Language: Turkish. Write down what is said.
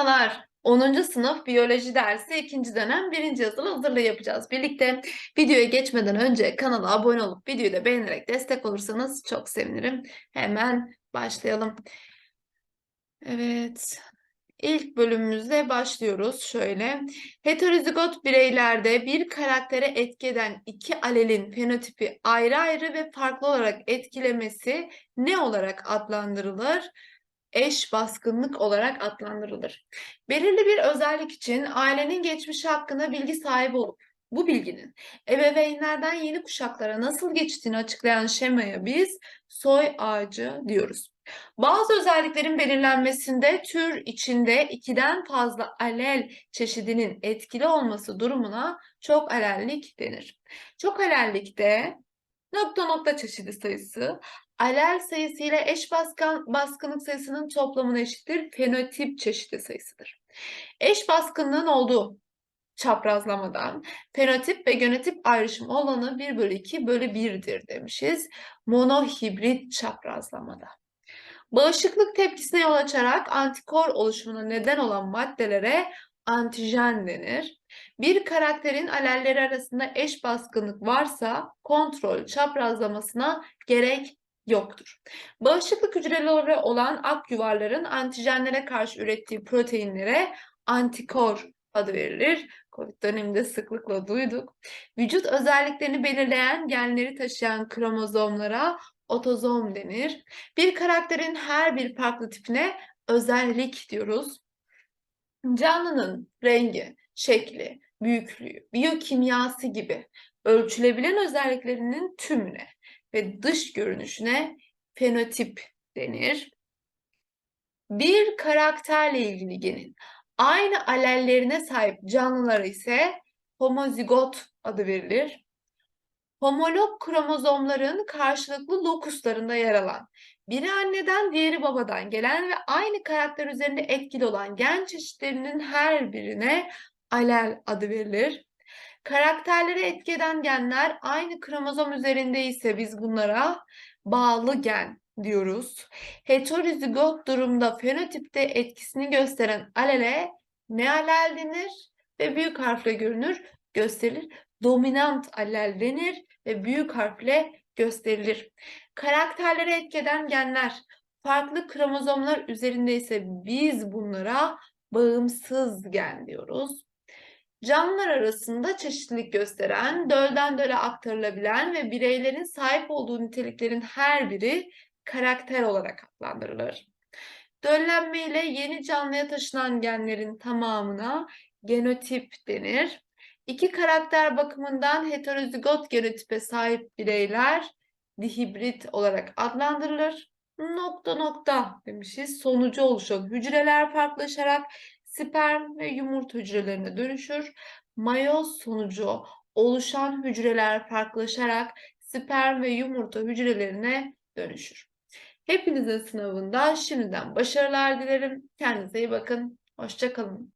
Merhabalar. 10. sınıf biyoloji dersi 2. dönem 1. yazılı hazırlığı yapacağız. Birlikte videoya geçmeden önce kanala abone olup videoyu da beğenerek destek olursanız çok sevinirim. Hemen başlayalım. Evet. İlk bölümümüzde başlıyoruz şöyle. Heterozigot bireylerde bir karaktere etki eden iki alelin fenotipi ayrı ayrı ve farklı olarak etkilemesi ne olarak adlandırılır? Eş baskınlık olarak adlandırılır. Belirli bir özellik için ailenin geçmişi hakkında bilgi sahibi olup bu bilginin ebeveynlerden yeni kuşaklara nasıl geçtiğini açıklayan şemaya biz soy ağacı diyoruz. Bazı özelliklerin belirlenmesinde tür içinde ikiden fazla alel çeşidinin etkili olması durumuna çok alellik denir. Çok alellikte nokta nokta çeşidi sayısı alel sayısı ile eş baskın, baskınlık sayısının toplamına eşittir. Fenotip çeşidi sayısıdır. Eş baskınlığın olduğu çaprazlamadan fenotip ve genotip ayrışımı olanı 1 bölü 2 bölü 1'dir demişiz. Monohibrit çaprazlamada. Bağışıklık tepkisine yol açarak antikor oluşumuna neden olan maddelere antijen denir. Bir karakterin alelleri arasında eş baskınlık varsa kontrol çaprazlamasına gerek yoktur. Bağışıklık hücreleri olan ak yuvarların antijenlere karşı ürettiği proteinlere antikor adı verilir. Covid döneminde sıklıkla duyduk. Vücut özelliklerini belirleyen genleri taşıyan kromozomlara otozom denir. Bir karakterin her bir farklı tipine özellik diyoruz. Canlının rengi, şekli, büyüklüğü, biyokimyası gibi ölçülebilen özelliklerinin tümüne ve dış görünüşüne fenotip denir. Bir karakterle ilgili genin aynı alellerine sahip canlılara ise homozigot adı verilir. Homolog kromozomların karşılıklı lokuslarında yer alan, biri anneden diğeri babadan gelen ve aynı karakter üzerinde etkili olan gen çeşitlerinin her birine alel adı verilir. Karakterleri etki eden genler aynı kromozom üzerinde ise biz bunlara bağlı gen diyoruz. Heterozigot durumda fenotipte etkisini gösteren alele ne alel denir ve büyük harfle görünür, gösterilir. Dominant alel denir ve büyük harfle gösterilir. Karakterleri etkeden genler farklı kromozomlar üzerinde ise biz bunlara bağımsız gen diyoruz. Canlılar arasında çeşitlilik gösteren, dölden döle aktarılabilen ve bireylerin sahip olduğu niteliklerin her biri karakter olarak adlandırılır. Döllenme ile yeni canlıya taşınan genlerin tamamına genotip denir. İki karakter bakımından heterozigot genotipe sahip bireyler dihibrit olarak adlandırılır. Nokta nokta demişiz. Sonucu oluşan hücreler farklılaşarak sperm ve yumurta hücrelerine dönüşür. Mayoz sonucu oluşan hücreler farklılaşarak sperm ve yumurta hücrelerine dönüşür. Hepinizin sınavında şimdiden başarılar dilerim. Kendinize iyi bakın. Hoşçakalın.